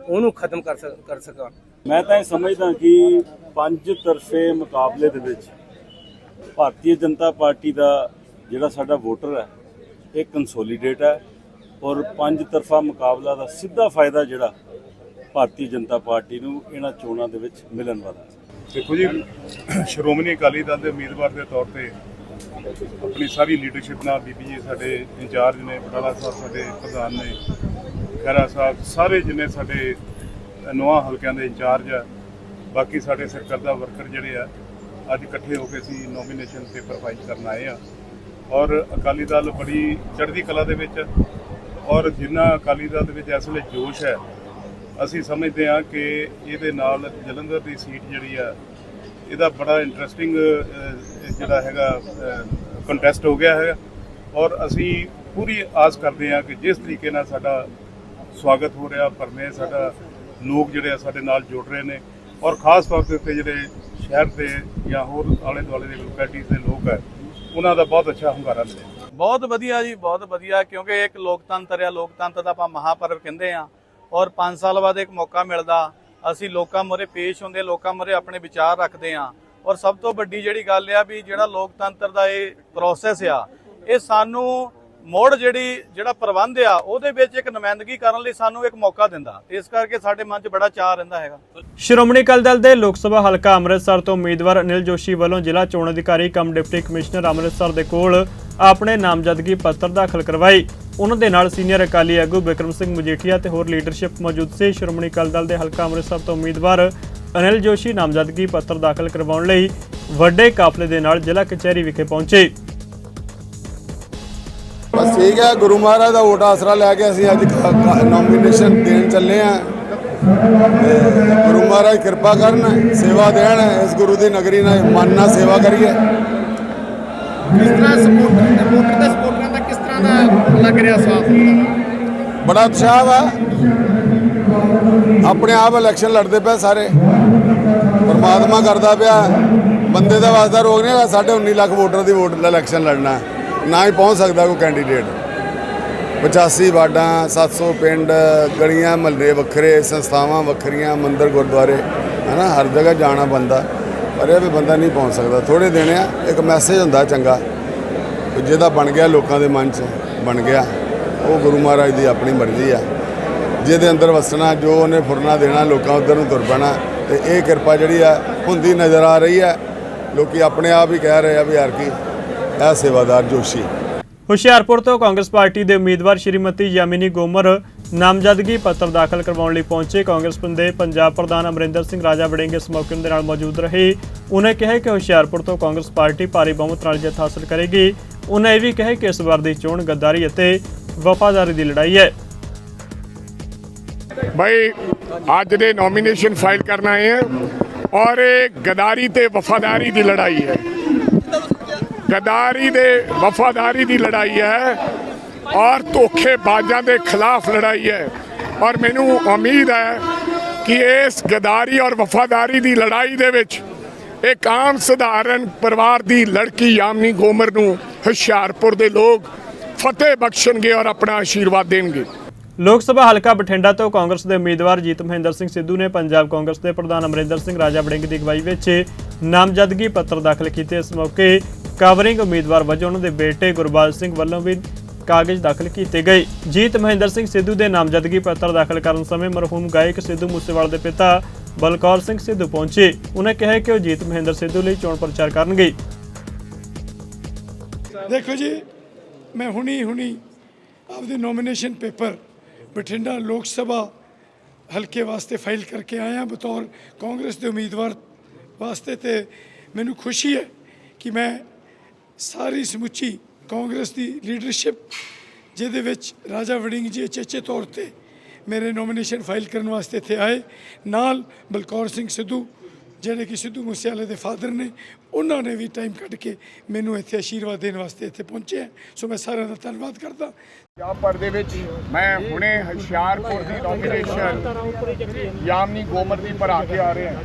Speaker 9: ਉਹਨੂੰ ਖਤਮ ਕਰ ਸਕ- ਕਰ ਸਕਾਂ।
Speaker 10: ਮੈਂ ਤਾਂ ਇਹ ਸਮਝਦਾ ਕਿ ਪੰਜ ਤਰਫੇ ਮੁਕਾਬਲੇ ਦੇ ਵਿੱਚ ਭਾਰਤੀ ਜਨਤਾ ਪਾਰਟੀ ਦਾ ਜਿਹੜਾ ਸਾਡਾ ਵੋਟਰ ਹੈ ਇਹ ਕੰਸੋਲੀਡੇਟ ਹੈ ਔਰ ਪੰਜ ਤਰਫਾ ਮੁਕਾਬਲਾ ਦਾ ਸਿੱਧਾ ਫਾਇਦਾ ਜਿਹੜਾ ਭਾਰਤੀ ਜਨਤਾ ਪਾਰਟੀ ਨੂੰ ਇਹਨਾਂ ਚੋਣਾਂ ਦੇ ਵਿੱਚ ਮਿਲਣ ਵਾਲਾ ਹੈ।
Speaker 11: ਦੇਖੋ ਜੀ ਸ਼੍ਰੋਮਣੀ ਅਕਾਲੀ ਦਲ ਦੇ ਉਮੀਦਵਾਰ ਦੇ ਤੌਰ ਤੇ ਆਪਣੀ ਸਾਰੀ ਲੀਡਰਸ਼ਿਪ ਨਾਲ ਬੀਬੀ ਜੀ ਸਾਡੇ ਇੰਚਾਰਜ ਨੇ, ਬਟਾਲਾ ਸਾਹਿਬ ਸਾਡੇ ਪ੍ਰਧਾਨ ਨੇ, ਖਹਿਰਾ ਸਾਹਿਬ ਸਾਰੇ ਜਿੰਨੇ ਸਾਡੇ ਨੌਂ ਹਲਕਿਆਂ ਦੇ ਇੰਚਾਰਜ ਆ, ਬਾਕੀ ਸਾਡੇ ਸਰਕਰਦਾ ਵਰਕਰ ਜਿਹੜੇ ਆ, ਅੱਜ ਇਕੱਠੇ ਹੋ ਕੇ ਅਸੀਂ ਨੋਮੀਨੇਸ਼ਨ ਪੇਪਰ ਫਾਈਲ ਕਰਨ ਆਏ ਆ। ਔਰ ਅਕਾਲੀ ਦਲ ਬੜੀ ਚੜ੍ਹਦੀ ਕਲਾ ਦੇ ਵਿੱਚ ਔਰ ਜਿੰਨਾ ਅਕਾਲੀ ਦਲ ਦੇ ਵਿੱਚ ਇਸ ਵੇਲੇ ਜੋਸ਼ ਹੈ, ਅਸੀਂ ਸਮਝਦੇ ਹਾਂ ਕਿ ਇਹਦੇ ਨਾਲ ਜਲੰਧਰ ਦੀ ਸੀਟ ਜਿਹੜੀ ਆ, ਇਹਦਾ ਬੜਾ ਇੰਟਰਸਟਿੰਗ ਜਿਹੜਾ ਹੈਗਾ ਕੰਟੈਸਟ ਹੋ ਗਿਆ ਹੈਗਾ। ਔਰ ਅਸੀਂ ਪੂਰੀ ਆਸ ਕਰਦੇ ਹਾਂ ਕਿ ਜਿਸ ਤਰੀਕੇ ਨਾਲ ਸਾਡਾ ਸਵਾਗਤ ਹੋ ਰਿਹਾ ਭਰਮੇ ਸਾਡਾ ਲੋਕ ਜਿਹੜੇ ਆ ਸਾਡੇ ਨਾਲ ਜੁੜ ਰਹੇ ਨੇ। ਔਰ ਖਾਸ ਤੌਰ 'ਤੇ ਉੱਤੇ ਜਿਹੜੇ ਸ਼ਹਿਰ ਦੇ ਜਾਂ ਹੋਰ ਆਲੇ ਦੁਆਲੇ ਦੇ ਲੋਕੈਲਿਟੀਜ਼ ਦੇ ਲੋਕ ਹੈ ਉਹਨਾਂ ਦਾ ਬਹੁਤ ਅੱਛਾ ਹੁੰਗਾਰਾ ਮਿਲਿਆ।
Speaker 5: ਬਹੁਤ ਵਧੀਆ ਜੀ, ਬਹੁਤ ਵਧੀਆ, ਕਿਉਂਕਿ ਇੱਕ ਲੋਕਤੰਤਰ ਆ, ਲੋਕਤੰਤਰ ਦਾ ਆਪਾਂ ਮਹਾਪਰਵ ਕਹਿੰਦੇ ਆ ਔਰ 5 ਸਾਲ ਬਾਅਦ ਇੱਕ ਮੌਕਾ ਮਿਲਦਾ, ਅਸੀਂ ਲੋਕਾਂ ਮੂਹਰੇ ਪੇਸ਼ ਹੁੰਦੇ, ਲੋਕਾਂ ਮੂਹਰੇ ਆਪਣੇ ਵਿਚਾਰ ਰੱਖਦੇ ਆ ਔਰ ਸਭ ਤੋਂ ਵੱਡੀ ਜਿਹੜੀ ਗੱਲ ਆ ਵੀ ਜਿਹੜਾ ਲੋਕਤੰਤਰ ਦਾ ਇਹ ਪ੍ਰੋਸੈਸ ਆ, ਇਹ ਸਾਨੂੰ ਮੋੜ ਜਿਹੜੀ, ਜਿਹੜਾ ਪ੍ਰਬੰਧ ਆ, ਉਹਦੇ ਵਿੱਚ ਇੱਕ ਨੁਮਾਇੰਦਗੀ ਕਰਨ ਲਈ ਸਾਨੂੰ ਇੱਕ ਮੌਕਾ ਦਿੰਦਾ। ਇਸ ਕਰਕੇ ਸਾਡੇ ਮਨ 'ਚ ਬੜਾ ਚਾਅ ਰਹਿੰਦਾ ਹੈਗਾ।
Speaker 1: ਸ਼੍ਰੋਮਣੀ ਅਕਾਲੀ ਦਲ ਦੇ ਲੋਕ ਸਭਾ ਹਲਕਾ ਅੰਮ੍ਰਿਤਸਰ ਤੋਂ ਉਮੀਦਵਾਰ ਅਨਿਲ ਜੋਸ਼ੀ ਵੱਲੋਂ ਜ਼ਿਲ੍ਹਾ ਚੋਣ ਅਧਿਕਾਰੀ, ਕਮ ਡਿਪਟੀ ਕਮਿਸ਼ਨਰ ਅੰਮ੍ਰਿਤਸਰ ਦੇ ਕੋਲ ਆਪਣੇ ਨਾਮਜ਼ਦਗੀ ਪੱਤਰ ਦਾਖਲ ਕਰਵਾਈ। ਉਹਨਾਂ ਦੇ ਨਾਲ ਸੀਨੀਅਰ ਅਕਾਲੀ ਆਗੂ ਬਿਕਰਮ ਸਿੰਘ ਮਜੀਠੀਆ ਤੇ ਹੋਰ ਲੀਡਰਸ਼ਿਪ ਮੌਜੂਦ ਸੀ। ਸ਼੍ਰੋਮਣੀ ਅਕਾਲੀ ਦਲ ਦੇ ਹਲਕਾ ਅੰਮ੍ਰਿਤਸਰ ਤੋਂ ਉਮੀਦਵਾਰ ਅਨਿਲ ਜੋਸ਼ੀ ਨਾਮਜ਼ਦਗੀ ਪੱਤਰ ਦਾਖਲ ਕਰਵਾਉਣ ਲਈ ਵੱਡੇ ਕਾਫਲੇ ਦੇ ਨਾਲ ਜ਼ਿਲ੍ਹਾ ਕਚਹਿਰੀ ਵਿਖੇ ਪਹੁੰਚੇ।
Speaker 12: ਬਸ ਠੀਕ ਹੈ, ਗੁਰੂ ਮਹਾਰਾਜ ਦਾ ਵੋਟ ਆਸਰਾ ਲੈ ਕੇ ਅਸੀਂ ਅੱਜ ਨੋਮੀਨੇਸ਼ਨ ਦੇਣ ਚੱਲੇ ਆ ਗੁਰੂ ਮਹਾਰਾਜ ਕਿਰਪਾ ਕਰਨ, ਸੇਵਾ ਦੇਣ, ਇਸ ਗੁਰੂ ਦੀ ਨਗਰੀ ਨਾਲ ਮਨ ਨਾਲ ਸੇਵਾ ਕਰੀਏ।
Speaker 2: ਕਿਸ ਤਰ੍ਹਾਂ ਸਪੋਰਟ ਵੋਟਰ ਦੇ ਸਪੋਰਟਰਾਂ ਦਾ ਕਿਸ ਤਰ੍ਹਾਂ ਦਾ ਲੱਗ ਰਿਹਾ ਸਾਥ
Speaker 12: ਬੜਾ ਉਤਸ਼ਾਹ ਵਾ। ਆਪਣੇ ਆਪ ਇਲੈਕਸ਼ਨ ਲੜਦੇ ਪਏ ਸਾਰੇ। ਪਰਮਾਤਮਾ ਕਰਦਾ ਪਿਆ। ਬੰਦੇ ਦਾ ਵਾਸਤਾ ਰੋਗ ਨਹੀਂ ਹੈਗਾ। ਸਾਡੇ 19 ਲੱਖ ਵੋਟਰ ਦੀ ਵੋਟ ਇਲੈਕਸ਼ਨ ਲੜਨਾ। ਨਾ ਹੀ ਪਹੁੰਚ ਸਕਦਾ ਕੋਈ ਕੈਂਡੀਡੇਟ 85 ਵਾਰਡਾਂ 700 ਪਿੰਡ, ਗਲੀਆਂ, ਮਹੱਲੇ ਵੱਖਰੇ, ਸੰਸਥਾਵਾਂ ਵੱਖਰੀਆਂ, ਮੰਦਰ, ਗੁਰਦੁਆਰੇ। ਹਨਾ, ਹਰ ਜਗ੍ਹਾ ਜਾਣਾ ਬੰਦਾ ਪਰ ਇਹ ਵੀ ਬੰਦਾ ਨਹੀਂ ਪਹੁੰਚ ਸਕਦਾ। ਥੋੜੇ ਦਿਨ ਆ, ਇੱਕ ਮੈਸੇਜ ਹੁੰਦਾ ਚੰਗਾ ਜਿਹਦਾ ਬਣ ਗਿਆ ਲੋਕਾਂ ਦੇ ਮਨ 'ਚ, ਬਣ ਗਿਆ। ਉਹ ਗੁਰੂ ਮਹਾਰਾਜ ਦੀ ਆਪਣੀ ਮਰਜ਼ੀ ਆ। ਜਿਹਦੇ ਅੰਦਰ ਵਸਣਾ, ਜੋ ਉਹਨੇ ਫੁਰਨਾ ਦੇਣਾ, ਲੋਕਾਂ ਉਧਰ ਨੂੰ ਤੁਰ ਪੈਣਾ, ਤੇ ਇਹ ਕਿਰਪਾ ਜਿਹੜੀ ਆ, ਹੁੰਦੀ ਨਜ਼ਰ ਆ ਰਹੀ ਹੈ ਲੋਕੀ ਆਪਣੇ ਆਪ ਹੀ ਕਹਿ ਰਹੇ ਆ ਵੀ ਯਾਰ ਕੀ, ਇਹ ਸੇਵਾਦਾਰ ਜੋਸ਼ੀ।
Speaker 1: ਹੁਸ਼ਿਆਰਪੁਰ ਤੋਂ ਕਾਂਗਰਸ ਪਾਰਟੀ ਦੇ ਉਮੀਦਵਾਰ ਸ਼੍ਰੀਮਤੀ ਯਾਮਿਨੀ ਗੋਮਰ ਨਾਮਜ਼ਦਗੀ ਪੱਤਰ ਦਾਖਲ ਕਰਵਾਉਣ ਲਈ ਪਹੁੰਚੇ ਕਾਂਗਰਸ ਦੇ ਪੰਜਾਬ ਪ੍ਰਧਾਨ ਅਮਰਿੰਦਰ ਸਿੰਘ ਰਾਜਾ ਵੜਿੰਗ ਇਸ ਮੌਕੇ ਦੇ ਨਾਲ ਮੌਜੂਦ ਰਹੇ। ਉਹਨੇ ਕਿਹਾ ਕਿ ਹੁਸ਼ਿਆਰਪੁਰ ਤੋਂ ਕਾਂਗਰਸ ਪਾਰਟੀ ਭਾਰੀ ਬਹੁਮਤ ਨਾਲ ਜਿੱਤ ਹਾਸਲ ਕਰੇਗੀ। ਉਹਨੇ ਇਹ ਵੀ ਕਿਹਾ ਕਿ ਇਸ ਵਾਰ ਦੀ ਚੋਣ ਗੱਦਾਰੀ ਅਤੇ ਵਫਾਦਾਰੀ ਦੀ ਲੜਾਈ ਹੈ।
Speaker 13: ਭਾਈ, ਅੱਜ ਦੇ ਨੋਮੀਨੇਸ਼ਨ ਫਾਈਲ ਕਰਨ ਆਏ ਹਾਂ ਔਰ ਇਹ ਗਦਾਰੀ ਤੇ ਵਫਾਦਾਰੀ ਦੀ ਲੜਾਈ ਹੈ। ਗਦਾਰੀ ਦੇ ਵਫਾਦਾਰੀ ਦੀ ਲੜਾਈ ਹੈ। ਔਰ ਧੋਖੇਬਾਜ਼ਾਂ ਦੇ ਖਿਲਾਫ ਲੜਾਈ ਹੈ। ਔਰ ਮੈਨੂੰ ਉਮੀਦ ਹੈ ਕਿ ਇਸ ਗਦਾਰੀ ਔਰ ਵਫਾਦਾਰੀ ਦੀ ਲੜਾਈ ਦੇ ਵਿੱਚ ਇੱਕ ਆਮ ਸਧਾਰਨ ਪਰਿਵਾਰ ਦੀ ਲੜਕੀ ਯਾਮਨੀ ਗੋਮਰ ਨੂੰ ਹੁਸ਼ਿਆਰਪੁਰ ਦੇ ਲੋਕ ਫਤਿਹ ਬਖਸ਼ਣਗੇ ਔਰ ਆਪਣਾ ਆਸ਼ੀਰਵਾਦ ਦੇਣਗੇ।
Speaker 1: ਲੋਕ ਸਭਾ ਹਲਕਾ ਬਠਿੰਡਾ ਤੋਂ ਕਾਂਗਰਸ ਦੇ ਉਮੀਦਵਾਰ ਜੀਤ ਮਹਿੰਦਰ ਸਿੰਘ ਸਿੱਧੂ ਨੇ ਪੰਜਾਬ ਕਾਂਗਰਸ ਦੇ ਪ੍ਰਧਾਨ ਅਮਰਿੰਦਰ ਸਿੰਘ ਰਾਜਾ ਵੜਿੰਗ ਦੀ ਅਗਵਾਈ ਵਿੱਚ ਨਾਮਜ਼ਦਗੀ ਪੱਤਰ ਦਾਖਲ ਕੀਤੇ। ਇਸ ਮੌਕੇ ਕਵਰਿੰਗ ਉਮੀਦਵਾਰ ਵਜੋਂ ਉਹਨਾਂ ਦੇ ਬੇਟੇ ਗੁਰਬਾਜ ਸਿੰਘ ਵੱਲੋਂ ਵੀ ਕਾਗਜ਼ ਦਾਖਲ ਕੀਤੇ ਗਏ। ਜੀਤ ਮਹਿੰਦਰ ਸਿੰਘ ਸਿੱਧੂ ਦੇ ਨਾਮਜ਼ਦਗੀ ਪੱਤਰ ਦਾਖਲ ਕਰਨ ਸਮੇਂ ਮਰਹੂਮ ਗਾਇਕ ਸਿੱਧੂ ਮੂਸੇਵਾਲ ਦੇ ਪਿਤਾ ਬਲਕੌਰ ਸਿੰਘ ਸਿੱਧੂ ਪਹੁੰਚੇ। ਉਹਨਾਂ ਕਿਹਾ ਕਿ ਉਹ ਜੀਤ ਮਹਿੰਦਰ ਸਿੱਧੂ ਲਈ ਚੋਣ ਪ੍ਰਚਾਰ ਕਰਨਗੇ।
Speaker 14: ਦੇਖੋ ਜੀ, ਮੈਂ ਹੁਣੀ ਹੁਣੀ ਆਪਦੇ ਨੋਮੀਨੇਸ਼ਨ ਪੇਪਰ ਬਠਿੰਡਾ ਲੋਕ ਸਭਾ ਹਲਕੇ ਵਾਸਤੇ ਫਾਈਲ ਕਰਕੇ ਆਇਆ। ਬਤੌਰ ਕਾਂਗਰਸ ਦੇ ਉਮੀਦਵਾਰ ਵਾਸਤੇ ਤੇ ਮੈਨੂੰ ਖੁਸ਼ੀ ਹੈ ਕਿ ਮੈਂ ਸਾਰੀ ਸਮੁੱਚੀ ਕਾਂਗਰਸ ਦੀ ਲੀਡਰਸ਼ਿਪ, ਜਿਹਦੇ ਵਿੱਚ ਰਾਜਾ ਵੜਿੰਗ ਜੀ ਅਚੇਚੇ ਤੌਰ ਤੇ ਮੇਰੇ ਨੋਮੀਨੇਸ਼ਨ ਫਾਈਲ ਕਰਨ ਵਾਸਤੇ ਇੱਥੇ ਆਏ। ਨਾਲ ਬਲਕੌਰ ਸਿੰਘ ਸਿੱਧੂ, ਜਿਹੜੇ ਕਿ ਸਿੱਧੂ ਮੂਸੇਵਾਲੇ ਦੇ ਫਾਦਰ ਨੇ, ਉਹਨਾਂ ਨੇ ਵੀ ਟਾਈਮ ਕੱਢ ਕੇ ਮੈਨੂੰ ਇੱਥੇ ਆਸ਼ੀਰਵਾਦ ਦੇਣ ਵਾਸਤੇ ਇੱਥੇ ਪਹੁੰਚੇ ਹੈ। ਸੋ ਮੈਂ ਸਾਰਿਆਂ ਦਾ ਧੰਨਵਾਦ ਕਰਦਾ।
Speaker 13: ਪੰਜਾਬ ਭਰ ਦੇ ਵਿੱਚ ਮੈਂ ਹੁਣੇ ਹੁਸ਼ਿਆਰਪੁਰ ਦੀ ਨੋਮੀਨੇਸ਼ਨ ਯਾਮਨੀ ਗੋਮਰ ਦੀ ਭਰਾ ਕੇ ਆ ਰਿਹਾ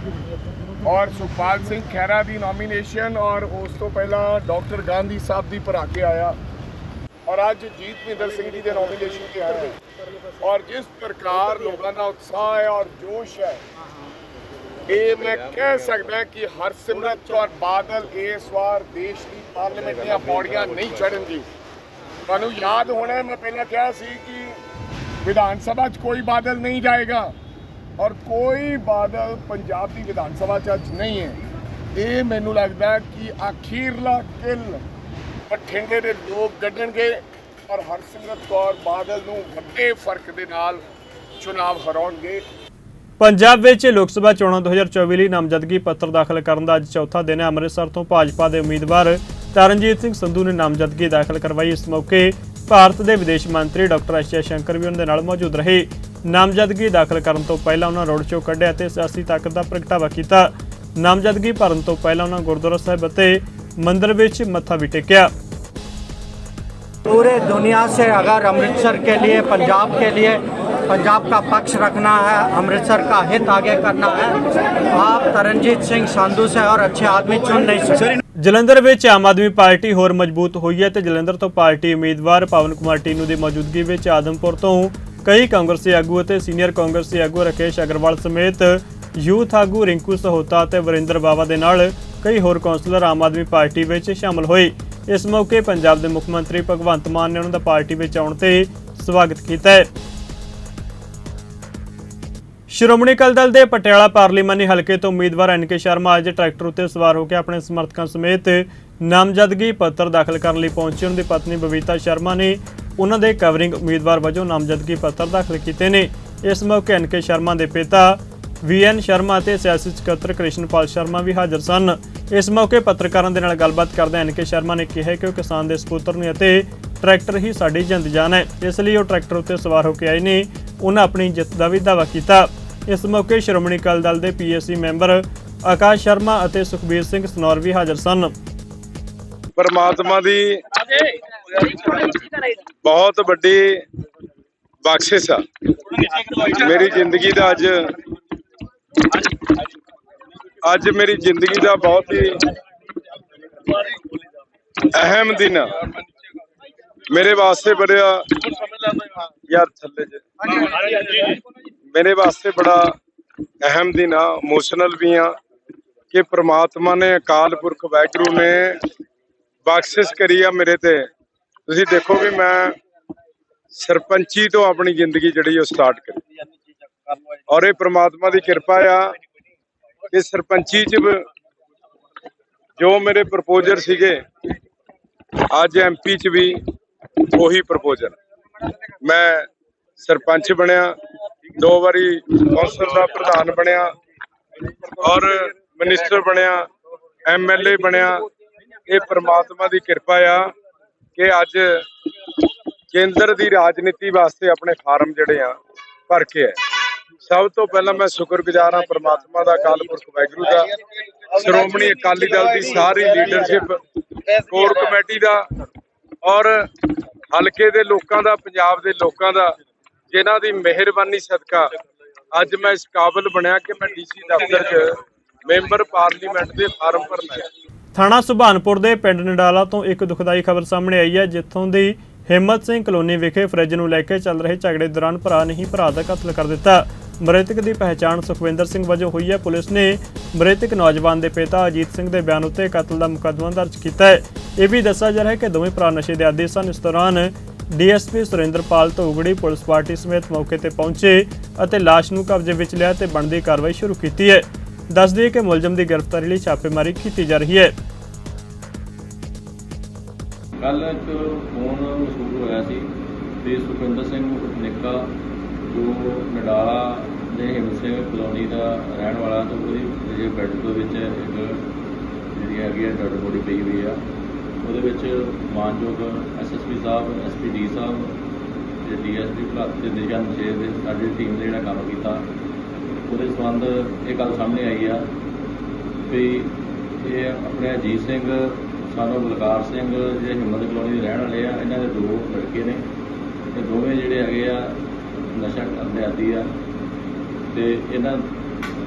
Speaker 13: ਔਰ ਸੁਖਪਾਲ ਸਿੰਘ ਖਹਿਰਾ ਦੀ ਨੋਮੀਨੇਸ਼ਨ ਔਰ ਉਸ ਤੋਂ ਪਹਿਲਾਂ ਡਾਕਟਰ ਗਾਂਧੀ ਸਾਹਿਬ ਦੀ ਭਰਾ ਕੇ ਆਇਆ। ਔਰ ਅੱਜ ਜੀਤ ਮਹਿੰਦਰ ਸਿੰਘ ਜੀ ਦੇ ਨੋਮੀਨੇਸ਼ਨ ਤੇ ਆ ਔਰ ਜਿਸ ਪ੍ਰਕਾਰ ਲੋਕਾਂ ਦਾ ਉਤਸ਼ਾਹ ਹੈ ਔਰ ਜੋਸ਼ ਹੈ, ਇਹ ਮੈਂ ਕਹਿ ਸਕਦਾ ਕਿ ਹਰਸਿਮਰਤ ਕੌਰ ਬਾਦਲ ਇਸ ਵਾਰ ਦੇਸ਼ ਦੀ ਪਾਰਲੀਮੈਂਟ ਦੀਆਂ ਪੌੜੀਆਂ ਨਹੀਂ ਚੜ੍ਹਨਗੀ ਤੁਹਾਨੂੰ ਯਾਦ ਹੋਣਾ ਮੈਂ ਪਹਿਲਾਂ ਕਿਹਾ ਸੀ ਕਿ ਵਿਧਾਨ ਸਭਾ 'ਚ ਕੋਈ ਬਾਦਲ ਨਹੀਂ ਜਾਏਗਾ। ਔਰ ਕੋਈ ਬਾਦਲ ਪੰਜਾਬ ਦੀ ਵਿਧਾਨ ਸਭਾ 'ਚ ਅੱਜ ਨਹੀਂ ਹੈ। ਇਹ ਮੈਨੂੰ ਲੱਗਦਾ ਕਿ ਅਖੀਰਲਾ ਕਿਲ ਬਠਿੰਡੇ ਦੇ ਲੋਕ ਕੱਢਣਗੇ ਔਰ ਹਰਸਿਮਰਤ ਕੌਰ ਬਾਦਲ ਨੂੰ ਵੱਡੇ ਫ਼ਰਕ ਦੇ ਨਾਲ ਚੁਣਾਵ ਹਰਾਉਣਗੇ।
Speaker 1: ਪੰਜਾਬ ਵਿੱਚ ਲੋਕ ਸਭਾ ਚੋਣਾਂ 2024 ਲਈ ਨਾਮਜ਼ਦਗੀ ਪੱਤਰ ਦਾਖਲ ਕਰਨ ਦਾ ਅੱਜ ਚੌਥਾ ਦਿਨ ਹੈ। ਅੰਮ੍ਰਿਤਸਰ ਤੋਂ ਭਾਜਪਾ ਦੇ ਉਮੀਦਵਾਰ ਤਰਨਜੀਤ ਸਿੰਘ ਸੰਧੂ ਨੇ ਨਾਮਜ਼ਦਗੀ ਦਾਖਲ ਕਰਵਾਈ। ਇਸ ਮੌਕੇ ਭਾਰਤ ਦੇ ਵਿਦੇਸ਼ ਮੰਤਰੀ ਡਾਕਟਰ ਐਸ ਜੈ ਸ਼ੰਕਰ ਵੀ ਉਹਨਾਂ ਦੇ ਨਾਲ ਮੌਜੂਦ ਰਹੇ। ਨਾਮਜ਼ਦਗੀ ਦਾਖਲ ਕਰਨ ਤੋਂ ਪਹਿਲਾਂ ਉਹਨਾਂ ਰੋਡ ਸ਼ੋਅ ਕੱਢਿਆ ਤੇ ਸਿਆਸੀ ਤਾਕਤ ਦਾ ਪ੍ਰਗਟਾਵਾ ਕੀਤਾ ਨਾਮਜ਼ਦਗੀ ਭਰਨ ਤੋਂ ਪਹਿਲਾਂ ਉਹਨਾਂ ਗੁਰਦੁਆਰਾ ਸਾਹਿਬ ਅਤੇ ਮੰਦਿਰ ਵਿੱਚ ਮੱਥਾ ਵੀ ਟੇਕਿਆ
Speaker 15: पूरे दुनिया से अगर अमृतसर के लिए पंजाब के लिए पंजाब का पक्ष रखना है अमृतसर का हित आगे करना है आप तरनजीत सिंह संधू से और अच्छे आदमी चुन नहीं सकते
Speaker 1: ਜਲੰਧਰ ਵਿੱਚ ਆਮ ਆਦਮੀ ਪਾਰਟੀ ਹੋਰ ਮਜ਼ਬੂਤ ਹੋਈ ਹੈ ਤੇ ਜਲੰਧਰ ਤੋਂ ਪਾਰਟੀ ਉਮੀਦਵਾਰ ਪਵਨ ਕੁਮਾਰ ਟੀਨੂ ਦੀ ਮੌਜੂਦਗੀ ਵਿੱਚ ਆਦਮਪੁਰ ਤੋਂ ਕਈ ਕਾਂਗਰਸੀ ਆਗੂ ਅਤੇ ਸੀਨੀਅਰ ਕਾਂਗਰਸੀ ਆਗੂ ਰਾਕੇਸ਼ ਅਗਰਵਾਲ ਸਮੇਤ ਯੂਥ ਆਗੂ ਰਿੰਕੂ ਸਹੋਤਾ ਅਤੇ ਵਰਿੰਦਰ ਬਾਵਾ ਦੇ ਨਾਲ ਕਈ ਹੋਰ ਕੌਂਸਲਰ ਆਮ ਆਦਮੀ ਪਾਰਟੀ ਵਿੱਚ ਸ਼ਾਮਲ ਹੋਏ। ਇਸ ਮੌਕੇ ਪੰਜਾਬ ਦੇ ਮੁੱਖ ਮੰਤਰੀ ਭਗਵੰਤ ਮਾਨ ਨੇ ਉਹਨਾਂ ਦਾ ਪਾਰਟੀ ਵਿੱਚ ਆਉਣ ਤੇ ਸਵਾਗਤ ਕੀਤਾ ਹੈ। ਸ਼੍ਰੋਮਣੀ ਅਕਾਲੀ ਦਲ ਦੇ ਪਟਿਆਲਾ ਪਾਰਲੀਮਾਨੀ ਹਲਕੇ ਤੋਂ ਉਮੀਦਵਾਰ ਐਨਕੇ ਸ਼ਰਮਾ ਅੱਜ ਟਰੈਕਟਰ ਉੱਤੇ ਸਵਾਰ ਹੋ ਕੇ ਆਪਣੇ ਸਮਰਥਕਾਂ ਸਮੇਤ ਨਾਮਜ਼ਦਗੀ ਪੱਤਰ ਦਾਖਲ ਕਰਨ ਲਈ ਪਹੁੰਚੇ। ਉਹਨਾਂ ਦੀ ਪਤਨੀ ਬਬੀਤਾ ਸ਼ਰਮਾ ਨੇ ਉਹਨਾਂ ਦੇ ਕਵਰਿੰਗ ਉਮੀਦਵਾਰ ਵਜੋਂ ਨਾਮਜ਼ਦਗੀ ਪੱਤਰ ਦਾਖਲ ਕੀਤੇ ਨੇ। ਇਸ ਮੌਕੇ ਐਨਕੇ ਸ਼ਰਮਾ ਦੇ ਪਿਤਾ ਵੀਐਨ ਸ਼ਰਮਾ ਅਤੇ ਸਿਆਸੀ ਸਕੱਤਰ ਕ੍ਰਿਸ਼ਨਪਾਲ ਸ਼ਰਮਾ ਵੀ ਹਾਜ਼ਰ ਸਨ। ਇਸ ਮੌਕੇ ਪੱਤਰਕਾਰਾਂ ਦੇ ਨਾਲ ਗੱਲਬਾਤ ਕਰਦਿਆਂ ਐਨਕੇ ਸ਼ਰਮਾ ਨੇ ਕਿਹਾ ਕਿ ਉਹ ਕਿਸਾਨ ਦੇ ਸਪੁੱਤਰ ਨੇ ਅਤੇ ਟਰੈਕਟਰ ਹੀ ਸਾਡੀ ਜਿੰਦ ਜਾਨ ਹੈ। ਇਸ ਲਈ ਉਹ ਟਰੈਕਟਰ ਉੱਤੇ ਸਵਾਰ ਹੋ ਕੇ ਆਏ ਨੇ। ਉਹਨਾਂ ਆਪਣੀ ਜਿੱਤ ਦਾ ਵੀ ਦਾਅਵਾ ਕੀਤਾ। ਇਸ ਮੌਕੇ ਸ਼੍ਰੋਮਣੀ ਅਕਾਲੀ ਦਲ ਦੇ ਪੀਐਸਸੀ ਮੈਂਬਰ ਆਕਾਸ਼ ਸ਼ਰਮਾ ਅਤੇ ਸੁਖਬੀਰ ਸਿੰਘ ਸਨੌਰ ਵੀ ਹਾਜ਼ਰ ਸਨ।
Speaker 16: ਪਰਮਾਤਮਾ ਦੀ ਬਹੁਤ ਵੱਡੀ ਬਖਸ਼ਿਸ਼ ਆ। ਮੇਰੀ ਜ਼ਿੰਦਗੀ ਦਾ ਅੱਜ ਅੱਜ ਮੇਰੀ ਜ਼ਿੰਦਗੀ ਦਾ ਬਹੁਤ ਹੀ ਅਹਿਮ ਦਿਨ ਆ। ਮੇਰੇ ਵਾਸਤੇ ਬੜਾ ਯਾਰ ਥੱਲੇ ਜੇ। ਮੇਰੇ ਵਾਸਤੇ ਬੜਾ ਅਹਿਮ ਦਿਨ ਆ ਇਮੋਸ਼ਨਲ ਵੀ ਆ, ਕਿ ਪ੍ਰਮਾਤਮਾ ਨੇ ਅਕਾਲ ਪੁਰਖ ਵਾਹਿਗੁਰੂ ਨੇ ਬਖਸ਼ਿਸ਼ ਕਰੀ ਆ ਮੇਰੇ ਤੇ। ਤੁਸੀਂ ਦੇਖੋ ਵੀ ਮੈਂ ਸਰਪੰਚੀ ਤੋਂ ਆਪਣੀ ਜ਼ਿੰਦਗੀ ਜਿਹੜੀ ਉਹ ਸਟਾਰਟ ਕਰੀ। ਔਰ ਇਹ ਪ੍ਰਮਾਤਮਾ ਦੀ ਕਿਰਪਾ ਆ ਕਿ ਸਰਪੰਚੀ ਚ ਬ- ਜੋ ਮੇਰੇ ਪ੍ਰਪੋਜ਼ਰ ਸੀਗੇ, ਅੱਜ ਐਮਪੀ ਚ ਵੀ ਉਹੀ ਪ੍ਰਪੋਜਰ ਮੈਂ ਸਰਪੰਚ ਬਣਿਆ, ਦੋ ਵਾਰੀ ਕੌਂਸਲ ਦਾ ਪ੍ਰਧਾਨ ਬਣਿਆ, ਔਰ ਮਿਨਿਸਟਰ ਬਣਿਆ ਐਮਐਲਏ ਬਣਿਆ। ਇਹ ਪ੍ਰਮਾਤਮਾ ਦੀ ਕਿਰਪਾ ਆ ਕਿ ਅੱਜ ਕੇਂਦਰ ਦੀ ਰਾਜਨੀਤੀ ਵਾਸਤੇ ਆਪਣੇ ਫਾਰਮ ਜਿਹੜੇ ਆ ਭਰ ਕੇ ਹੈ ਸਭ ਤੋਂ ਪਹਿਲਾਂ ਮੈਂ ਸ਼ੁਕਰਗੁਜ਼ਾਰ ਹਾਂ ਪ੍ਰਮਾਤਮਾ ਦਾ, ਅਕਾਲ ਪੁਰਖ ਵਾਹਿਗੁਰੂ ਦਾ, ਸ਼੍ਰੋਮਣੀ ਅਕਾਲੀ ਦਲ ਦੀ ਸਾਰੀ ਲੀਡਰਸ਼ਿਪ ਕੋਰ ਕਮੇਟੀ ਦਾ ਔਰ ਹਲਕੇ ਦੇ ਲੋਕਾਂ ਦਾ, ਪੰਜਾਬ ਦੇ ਲੋਕਾਂ ਦਾ, ਜਿਨ੍ਹਾਂ ਦੀ ਮਿਹਰਬਾਨੀ ਸਦਕਾ ਅੱਜ ਮੈਂ ਇਸ ਕਾਬਿਲ ਬਣਿਆ ਕਿ ਮੈਂ ਡੀਸੀ ਦਫ਼ਤਰ 'ਚ ਮੈਂਬਰ ਪਾਰਲੀਮੈਂਟ ਦੇ ਫਾਰਮ ਭਰਨਾ ਹੈ।
Speaker 1: ਥਾਣਾ ਸੁਭਾਨਪੁਰ ਦੇ ਪਿੰਡ ਨਡਾਲਾ ਤੋਂ ਇੱਕ ਦੁਖਦਾਈ ਖਬਰ ਸਾਹਮਣੇ ਆਈ ਹੈ, ਜਿੱਥੋਂ ਦੀ ਹਿੰਮਤ ਸਿੰਘ ਕਲੋਨੀ ਵਿਖੇ ਫਰਿੱਜ ਨੂੰ ਲੈ ਕੇ ਚੱਲ ਰਹੇ ਝਗੜੇ ਦੌਰਾਨ ਭਰਾ ਨੇ ਹੀ ਭਰਾ ਦਾ ਕਤਲ ਕਰ ਦਿੱਤਾ। ਮ੍ਰਿਤਕ ਦੀ ਪਹਿਚਾਣ ਸੁਖਵਿੰਦਰ ਸਿੰਘ ਵਜੋਂ ਹੋਈ ਹੈ। ਪੁਲਿਸ ਨੇ ਮ੍ਰਿਤਕ ਨੌਜਵਾਨ ਦੇ ਪਿਤਾ ਅਜੀਤ ਸਿੰਘ ਦੇ ਬਿਆਨ ਉੱਤੇ ਕਤਲ ਦਾ ਮੁਕੱਦਮਾ ਦਰਜ ਕੀਤਾ ਹੈ। ਇਹ ਵੀ ਦੱਸਿਆ ਜਾ ਰਿਹਾ ਹੈ ਕਿ ਦੋਵੇਂ ਭਰਾ ਨਸ਼ੇ ਦੇ ਆਦੀ ਸਨ। ਇਸ ਦੌਰਾਨ DSP Surinderpal Dhugri police party ਸਮੇਤ ਮੌਕੇ ਤੇ ਪਹੁੰਚੇ ਅਤੇ ਲਾਸ਼ ਨੂੰ ਕਬਜ਼ੇ ਵਿੱਚ ਲਿਆ ਤੇ ਬਣਦੀ ਕਾਰਵਾਈ ਸ਼ੁਰੂ ਕੀਤੀ ਹੈ। ਦੱਸ ਦਈਏ ਕਿ ਮੁਲਜ਼ਮ ਦੀ ਗ੍ਰਿਫਤਾਰੀ ਲਈ ਛਾਪੇਮਾਰੀ ਕੀਤੀ ਜਾ ਰਹੀ ਹੈ।
Speaker 17: ਕੱਲ ਇੱਕ ਫੋਨ ਮਸੂਲ ਹੋਇਆ ਸੀ ਤੇ ਸੁਖਵਿੰਦਰ ਸਿੰਘ ਨਿੱਕਾ, ਜੋ ਨਡਾਲਾ ਦੇ ਹਿੰਮਤ ਸਿੰਘ ਕਲੋਨੀ ਦਾ ਰਹਿਣ ਵਾਲਾ ਤੇ ਉਹਦੀ ਜਿਹੜੇ ਬੈੱਡ ਦੇ ਵਿੱਚ ਇੱਕ ਜਿਹੜੀ ਹੈਗੀ ਹੈ ਡੈਡ ਬੋਡੀ ਪਈ ਹੋਈ ਆ। ਉਹਦੇ ਵਿੱਚ ਮਾਨਯੋਗ ਐਸਐਸਪੀ ਸਾਹਿਬ ਐਸਪੀਡੀ ਸਾਹਿਬ ਤੇ ਡੀਐਸਪੀ ਭਲੱਤ ਤੇ ਨਿਗਮ ਸ਼ੇਰ ਦੇ ਸਾਡੀ ਟੀਮ ਨੇ ਜਿਹੜਾ ਕੰਮ ਕੀਤਾ। ਉਹਦੇ ਸੰਬੰਧ ਇਹ ਗੱਲ ਸਾਹਮਣੇ ਆਈ ਆ ਵੀ ਇਹ ਆਪਣੇ ਅਜੀਤ ਸਿੰਘ, ਸਾਨੂੰ ਬਲਕਾਰ ਸਿੰਘ ਜਿਹੜੇ ਹਿੰਮਤ ਕਲੋਨੀ ਦੇ ਰਹਿਣ ਵਾਲੇ ਆ, ਇਹਨਾਂ ਦੇ ਦੋ ਲੜਕੇ ਨੇ ਤੇ ਦੋਵੇਂ ਜਿਹੜੇ ਹੈਗੇ ਆ, ਨਸ਼ਾ ਕਰਦੇ ਆਦੀ ਆ ਤੇ ਇਹਨਾਂ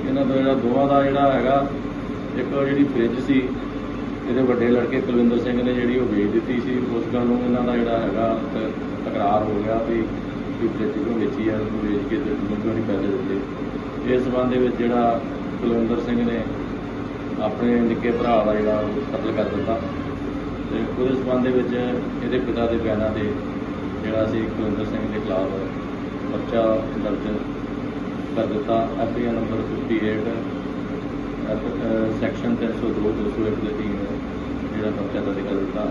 Speaker 17: ਇਹਨਾਂ ਦਾ ਜਿਹੜਾ ਦੋਵਾਂ ਦਾ ਜਿਹੜਾ ਹੈਗਾ, ਇੱਕ ਜਿਹੜੀ ਫ੍ਰਿਜ ਸੀ, ਇਹਦੇ ਵੱਡੇ ਲੜਕੇ ਕੁਲਵਿੰਦਰ ਸਿੰਘ ਨੇ ਜਿਹੜੀ ਉਹ ਵੇਚ ਦਿੱਤੀ ਸੀ, ਉਸ ਗੱਲ ਨੂੰ ਇਹਨਾਂ ਦਾ ਜਿਹੜਾ ਹੈਗਾ ਤ- ਤਕਰਾਰ ਹੋ ਗਿਆ ਵੀ ਵੀ ਫ੍ਰਿਜ ਨੂੰ ਵੇਚੀ ਆ, ਉਹਨੂੰ ਵੇਚ ਕੇ ਤੇ ਮੈਨੂੰ ਨਹੀਂ ਪੈਸੇ ਦਿੱਤੇ। ਇਸ ਸੰਬੰਧ ਦੇ ਵਿੱਚ ਜਿਹੜਾ ਕੁਲਵਿੰਦਰ ਸਿੰਘ ਨੇ ਆਪਣੇ ਨਿੱਕੇ ਭਰਾ ਦਾ ਜਿਹੜਾ ਉਹ ਕਤਲ ਕਰ ਦਿੱਤਾ ਤੇ ਉਹਦੇ ਸੰਬੰਧ ਦੇ ਵਿੱਚ ਇਹਦੇ ਪਿਤਾ ਦੇ ਬਿਆਨਾਂ ਦੇ ਜਿਹੜਾ ਸੀ ਕੁਲਵਿੰਦਰ ਸਿੰਘ ਦੇ ਖਿਲਾਫ ਪਰਚਾ ਦਰਜ ਕਰ ਦਿੱਤਾ। ਐਫਆਈਆਰ ਨੰਬਰ 58 ਐਫ- ਅਹ ਸੈਕਸ਼ਨ 302 201 ਦੇ ਅਧੀਨ ਜਿਹੜਾ ਪਰਚਾ ਦਰਜ ਕਰ ਦਿੱਤਾ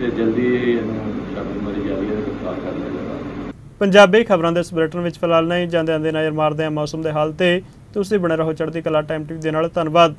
Speaker 17: ਤੇ ਜਲਦੀ ਹੀ ਇਹਨੂੰ ਛਾਪੇਮਾਰੀ ਜਾਰੀ ਹੈ ਗ੍ਰਿਫਤਾਰ ਕਰ ਲਿਆ ਜਾਏਗਾ
Speaker 1: ਪੰਜਾਬੀ ਖਬਰਾਂ ਦੇ ਇਸ ਵਿੱਚ ਫਿਲਹਾਲ ਨਹੀਂ ਜਾਂਦੇ ਆਂਦੇ ਨਜ਼ਰ ਮਾਰਦੇ ਹਾਂ ਮੌਸਮ ਦੇ ਹਾਲ ਤੇ। ਤੁਸੀਂ ਬਣੇ ਰਹੋ ਚੜ੍ਹਦੀ ਕਲਾ ਟਾਈਮ ਟੀਵੀ ਦੇ ਨਾਲ, ਧੰਨਵਾਦ।